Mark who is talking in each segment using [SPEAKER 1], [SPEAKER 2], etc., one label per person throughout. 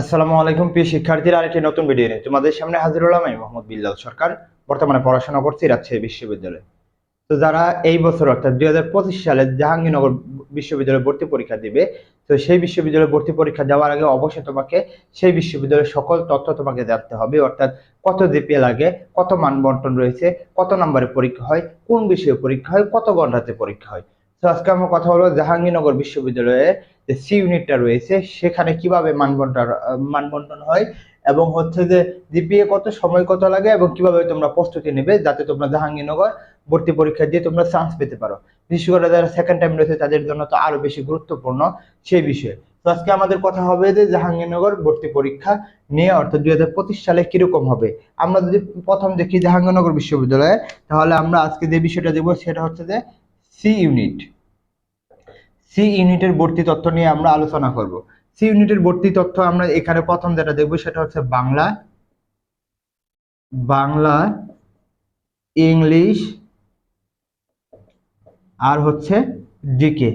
[SPEAKER 1] আসসালামু আলাইকুম, প্রিয় শিক্ষার্থীরা, আরেকটি নতুন ভিডিও নিয়ে তোমাদের সামনে হাজির হলাম আমি মোহাম্মদ বিল্লাল সরকার, বর্তমানে পড়াশোনা করছি রাজশাহী বিশ্ববিদ্যালয়ে। তো যারা এই বছর অর্থাৎ দুই হাজার পঁচিশ সালে জাহাঙ্গীরনগর বিশ্ববিদ্যালয়ে ভর্তি পরীক্ষা দিবে, তো সেই বিশ্ববিদ্যালয়ে ভর্তি পরীক্ষা দেওয়ার আগে অবশ্যই তোমাকে সেই বিশ্ববিদ্যালয়ের সকল তথ্য তোমাকে জানতে হবে, অর্থাৎ কত জিপিএ লাগে, কত মান বন্টন রয়েছে, কত নম্বরে পরীক্ষা হয়, কোন বিষয়ে পরীক্ষা হয়, কত ঘন্টাতে পরীক্ষা হয়। তো আজকে আমরা কথা বলব জাহাঙ্গীরনগর বিশ্ববিদ্যালয়ে যে সি ইউনিটটা রয়েছে, সেখানে কীভাবে মানবন্টন মানবন্টন হয় এবং হচ্ছে যে জিপিএ কত, সময় কত লাগে এবং কীভাবে তোমরা প্রস্তুতি নেবে যাতে তোমরা জাহাঙ্গীরনগর ভর্তি পরীক্ষা দিয়ে তোমরা চান্স পেতে পারো। বিশেষ করে যারা সেকেন্ড টাইম রয়েছে, তাদের জন্য তো আরও বেশি গুরুত্বপূর্ণ সেই বিষয়ে। তো আজকে আমাদের কথা হবে যে জাহাঙ্গীরনগর ভর্তি পরীক্ষা নিয়ে, অর্থাৎ দুই হাজার পঁচিশ সালে কীরকম হবে। আমরা যদি প্রথম দেখি জাহাঙ্গীরনগর বিশ্ববিদ্যালয়ে, তাহলে আমরা আজকে যে বিষয়টা দেখব, সেটা হচ্ছে যে সি ইউনিট সি ইউনিটের ভর্তি তথ্য নিয়ে আমরা আলোচনা করব। সি ইউনিটের ভর্তি তথ্য আমরা এখানে প্রথম যেটা দেখব সেটা হচ্ছে বাংলা বাংলা, ইংলিশ, আর হচ্ছে জিকে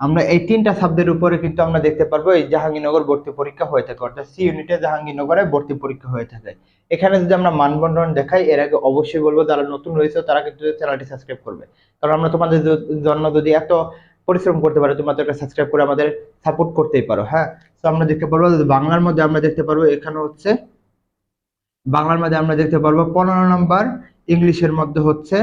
[SPEAKER 1] আমরা এই তিনটা শব্দের উপরে কিন্তু আমরা দেখতে পারব, এই জাহাঙ্গীরনগর ভর্তি পরীক্ষা হয়ে থাকে। অর্থাৎ সি ইউনিটে জাহাঙ্গীরনগরে ভর্তি পরীক্ষা হয়ে থাকে। এখানে যদি আমরা মানবন্ধন দেখাই, এর আগে অবশ্যই বলব, যারা নতুন রয়েছে, তারা কিন্তু চ্যানেলটি সাবস্ক্রাইব করবে। কারণ আমরা তোমাদের জন্য যদি এত পরিশ্রম করতে পারো, তোমাদেরকে সাবস্ক্রাইব করে আমাদের সাপোর্ট করতেই পারো হ্যাঁ? তো আমরা দেখতে পারব বাংলার মধ্যে আমরা দেখতে পারব, এখানে হচ্ছে, বাংলার মধ্যে আমরা দেখতে পারব, পনেরো নম্বর, ইংলিশের মধ্যে হচ্ছে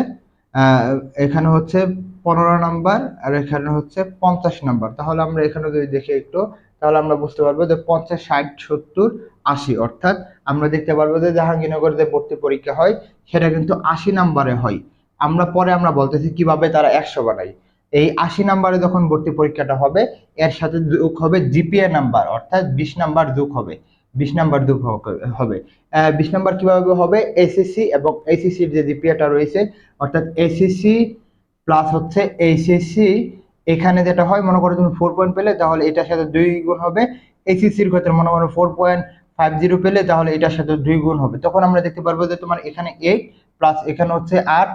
[SPEAKER 1] এখানে হচ্ছে পনেরো নাম্বার আর এখানে হচ্ছে পঞ্চাশ নাম্বার। তাহলে আমরা এখানে যদি দেখি একটু, তাহলে আমরা বুঝতে পারব যে পঞ্চাশ, ষাট, সত্তর, আশি, অর্থাৎ আমরা দেখতে পারব যে জাহাঙ্গীরনগর যে ভর্তি পরীক্ষা হয়, সেটা কিন্তু আশি নাম্বারে হয়। আমরা পরে আমরা বলতেছি কীভাবে তারা একশো বানায়। এই আশি নাম্বারে যখন ভর্তি পরীক্ষাটা হবে, এর সাথে যোগ হবে জিপিএ নাম্বার, অর্থাৎ বিশ নাম্বার যোগ হবে। বিশ নাম্বার যোগ হবে। বিশ নাম্বার কীভাবে হবে? এসএসসি এবং এইচএসসির যে জিপিএটা রয়েছে, অর্থাৎ এসএসসি প্লাস হচ্ছে এইচএসসি এখানে যেটা হয়, মনে করো তুমি ফোর পয়েন্ট পেলে, তাহলে এটার সাথে দুই গুণ হবে। এইচএসসির ক্ষেত্রে মনে করো ফোর পয়েন্ট ফাইভ জিরো পেলে, তাহলে এটার সাথে দুই গুণ হবে। তখন আমরা দেখতে পারব যে তোমার এখানে এইট প্লাস এখানে হচ্ছে আট,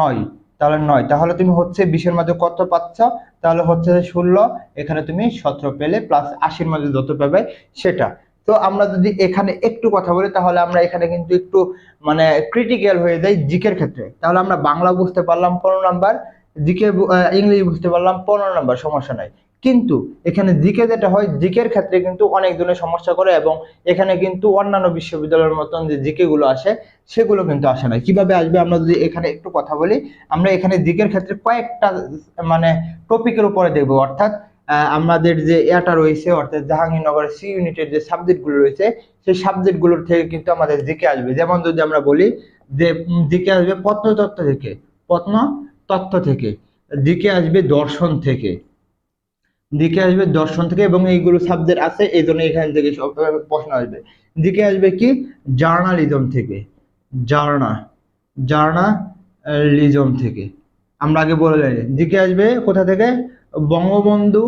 [SPEAKER 1] নয়। তাহলে নয়। তাহলে তুমি হচ্ছে বিশের মধ্যে কত পাচ্ছ? তাহলে হচ্ছে ষোলো, এখানে তুমি সতেরো পেলে প্লাস আশির মধ্যে যত পাবে সেটা। তো আমরা যদি এখানে একটু কথা বলি, তাহলে আমরা এখানে কিন্তু একটু মানে ক্রিটিক্যাল হয়ে যাই জিকের ক্ষেত্রে। তাহলে আমরা বাংলা বুঝতে পারলাম পনেরো নাম্বার, জিকে ইংলিশ বুঝতে পারলাম পনেরো নাম্বার, সমস্যা নাই। কিন্তু এখানে জিকে যেটা হয়, জিকের ক্ষেত্রে কিন্তু অনেক ধরনের সমস্যা করে এবং এখানে কিন্তু অন্যান্য বিশ্ববিদ্যালয়ের মতন যে জিকে গুলো আসে, সেগুলো কিন্তু আসে না। কীভাবে আসবে, আমরা যদি এখানে একটু কথা বলি, আমরা এখানে জিকের ক্ষেত্রে কয়েকটা মানে টপিকের উপরে দেখব। অর্থাৎ আমাদের যে এটা রয়েছে, অর্থাৎ জাহাঙ্গীরনগরের সি ইউনিটের যে সাবজেক্টগুলো রয়েছে, সেই সাবজেক্টগুলোর থেকে কিন্তু আমাদের জিকে আসবে। যেমন যদি আমরা বলি যে জিকে আসবে প্রত্নতত্ত্ব থেকে প্রত্নতত্ত্ব থেকে। জিকে আসবে দর্শন থেকে। দিকে আসবে দর্শন থেকে এবং এইগুলো সাবজেক্ট আছে, এই জন্য এখান থেকে সব প্রশ্ন আসবে। দিকে আসবে কি? জার্নালিজম থেকে। জার্না জার্নালিজম থেকে। আমরা আগে বলে দিকে আসবে কোথা থেকে? বঙ্গবন্ধু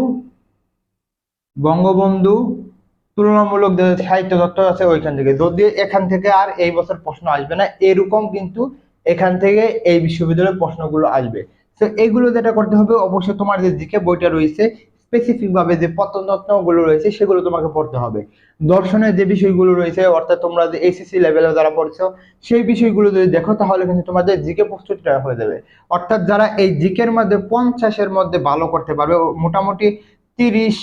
[SPEAKER 1] বঙ্গবন্ধু, তুলনামূলক যে সাহিত্য তত্ত্ব আছে ওইখান থেকে। যদি এখান থেকে আর এই বছর প্রশ্ন আসবে না, এরকম কিন্তু এখান থেকে এই বিশ্ববিদ্যালয়ের প্রশ্নগুলো আসবে। তো এগুলো যেটা করতে হবে, অবশ্যই তোমার যে জিকে বইটা রয়েছে স্পেসিফিক ভাবে যে পতনগুলো রয়েছে, সেগুলো তোমাকে পড়তে হবে। দর্শনের যে বিষয়গুলো রয়েছে, অর্থাৎ তোমরা যে এসিসি লেভেলে যারা পড়ছো, সেই বিষয়গুলো যদি দেখো, তাহলে কিন্তু তোমাদের জিকে প্রস্তুতিটা হয়ে যাবে। অর্থাৎ যারা এই জিকের মধ্যে পঞ্চাশের মধ্যে ভালো করতে পারবে, মোটামুটি তিরিশ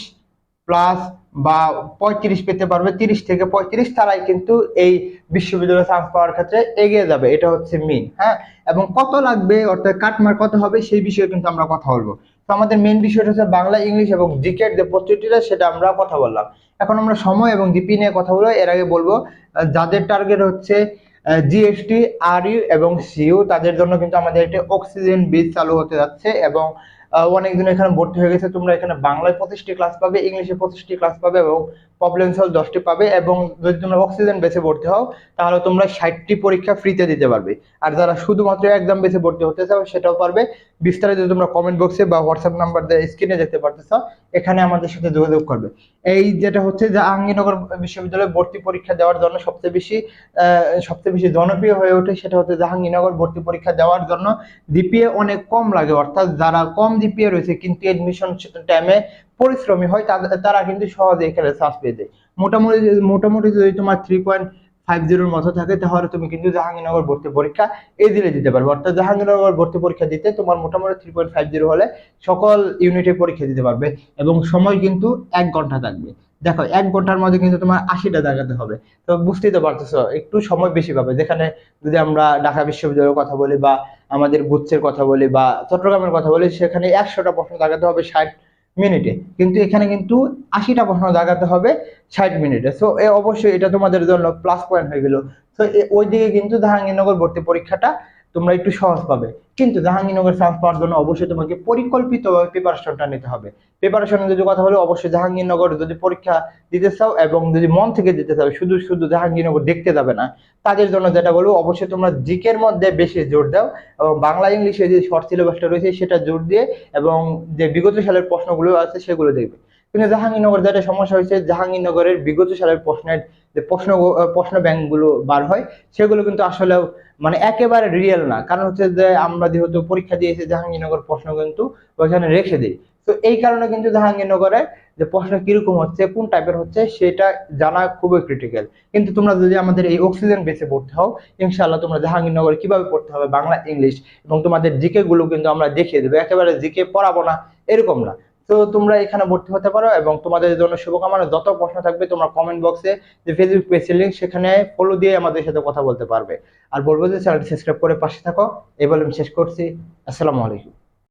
[SPEAKER 1] প্লাস বা পঁয়ত্রিশ পেতে পারবে, তিরিশ থেকে পঁয়ত্রিশ, তারাই কিন্তু এই বিশ্ববিদ্যালয়ে চান্স পাওয়ার ক্ষেত্রে এগিয়ে যাবে, এটা হচ্ছে মেন হ্যাঁ? এবং কত লাগবে, অর্থাৎ কাটমার কত হবে, সেই বিষয়ে কিন্তু আমরা কথা বলব। তো আমাদের মেন বিষয়টা হচ্ছে বাংলা, ইংলিশ এবং জিকের যে প্রস্তুতিটা সেটা আমরা কথা বললাম। এখন আমরা সময় এবং জিপি নিয়ে কথা বলব, এর আগে বলব যাদের টার্গেট হচ্ছে জিএসটি আর ইউ এবং সিইউ তাদের জন্য কিন্তু আমাদের একটি অক্সিজেন বীজ চালু হতে যাচ্ছে এবং অনেকজন এখানে ভর্তি হয়ে গেছে। তোমরা এখানে বাংলায় পঁচিশটি ক্লাস পাবে, ইংলিশে পঁচিশটি ক্লাস পাবে এবং প্রবলেম সলভ দশটি পাবে এবং যদি তোমরা অক্সিজেন বেছে ভর্তি হও, তাহলে তোমরা ষাটটি পরীক্ষা ফ্রিতে দিতে পারবে। আর যারা শুধুমাত্র একদম বেছে ভর্তি হতে চাও, সেটাও পারবে। বিস্তারিত তোমরা কমেন্ট বক্সে বা হোয়াটসঅ্যাপ নাম্বার দিয়ে স্ক্রিনে দেখতে পারতেছ। এখানে আমাদের সাথে যোগাযোগ করবে। এই যেটা হচ্ছে যে আঙ্গিনগর বিশ্ববিদ্যালয়ে ভর্তি পরীক্ষা দেওয়ার জন্য সবচেয়ে বেশি সবচেয়ে বেশি জনপ্রিয় হয়ে ওঠে সেটা হচ্ছে জাহাঙ্গীরনগর ভর্তি পরীক্ষা দেওয়ার জন্য। ডিপিএ অনেক কম লাগে, অর্থাৎ যারা কম ডিপিএ রয়েছে, কিন্তু এডমিশন টাইমে পরিশ্রমী হয়, তারা কিন্তু সহজে এখানে চান্স পেয়ে যায় মোটামুটি মোটামুটি যদি তোমার থ্রি পয়েন্ট ফাইভ জিরোর মতো থাকে, তাহলে তুমি কিন্তু জাহাঙ্গীরনগর ভর্তি পরীক্ষা ইজিলি দিতে পারবে। অর্থাৎ জাহাঙ্গীরনগর ভর্তি পরীক্ষা দিতে তোমার মোটামুটি থ্রি পয়েন্ট ফাইভ জিরো হলে সকল ইউনিটে পরীক্ষা দিতে পারবে এবং সময় কিন্তু এক ঘণ্টা থাকবে। দেখো, এক ঘণ্টার মধ্যে কিন্তু তোমার আশিটা দেখাতে হবে। তো বুঝতেই তো পারতেছো, একটু সময় বেশি পাবে। যেখানে যদি আমরা ঢাকা বিশ্ববিদ্যালয়ের কথা বলি বা আমাদের গুচ্ছের কথা বলি বা চট্টগ্রামের কথা বলি, সেখানে একশোটা প্রশ্ন দেখাতে হবে, ষাট মিনিটে। কিন্তু এখানে কিন্তু আশিটা প্রশ্ন দেখাতে হবে ষাট মিনিটে। সো এ অবশ্যই এটা তোমাদের জন্য প্লাস পয়েন্ট হয়ে গেল। তো ওই দিকে কিন্তু জাহাঙ্গীরনগর ভর্তি পরীক্ষাটা তোমরা একটু সহজ পাবে। কিন্তু জাহাঙ্গীরনগর চান্স পাওয়ার জন্য অবশ্যই তোমাকে পরিকল্পিতভাবে প্রিপারেশনটা নিতে হবে। প্রিপারেশনের যদি কথা বলি অবশ্যই জাহাঙ্গীরনগর যদি পরীক্ষা দিতে চাও এবং যদি মন থেকে দিতে চাও, শুধু শুধু জাহাঙ্গীরনগর দেখতে যাবে না, তাদের জন্য যেটা বলব, অবশ্যই তোমরা জিকের মধ্যে বেশি জোর দাও এবং বাংলা ইংলিশে যে শর্ট সিলেবাসটা রয়েছে, সেটা জোর দিয়ে এবং যে বিগত সালের প্রশ্নগুলো আছে, সেগুলো দেখবে। কিন্তু জাহাঙ্গীরনগর যেটা সমস্যা হয়েছে, জাহাঙ্গীরনগরের বিগত সালের প্রশ্নের যে প্রশ্ন প্রশ্ন ব্যাংকগুলো বার হয়, সেগুলো কিন্তু আসলে মানে একেবারে রিয়েল না। কারণ হচ্ছে যে আমরা যেহেতু পরীক্ষা দিয়েছি, জাহাঙ্গীরনগর প্রশ্ন কিন্তু ওইখানে রেখে দিই। তো এই কারণে কিন্তু জাহাঙ্গীরনগরে যে প্রশ্ন কীরকম হচ্ছে, কোন টাইপের হচ্ছে, সেটা জানা খুবই ক্রিটিক্যাল কিন্তু তোমরা যদি আমাদের এই অক্সিজেন বেসে পড়তে হও, ইনশাআল্লাহ তোমরা জাহাঙ্গীরনগরে কীভাবে পড়তে হবে, বাংলা, ইংলিশ এবং তোমাদের জিকে গুলো কিন্তু আমরা দেখিয়ে দেবো। একেবারে জিকে পড়াবো না, এরকম না। তো তোমরা এখানে ভর্তি হতে পারো এবং তোমাদের জন্য শুভকামনা। যত প্রশ্ন থাকবে তোমরা কমেন্ট বক্সে যে ফেসবুক পেজের লিঙ্ক সেখানে ফলো দিয়ে আমাদের সাথে কথা বলতে পারবে। আর বলব যে চ্যানেলটি সাবস্ক্রাইব করে পাশে থাকো। এই বলে আমি শেষ করছি। আসসালামু আলাইকুম।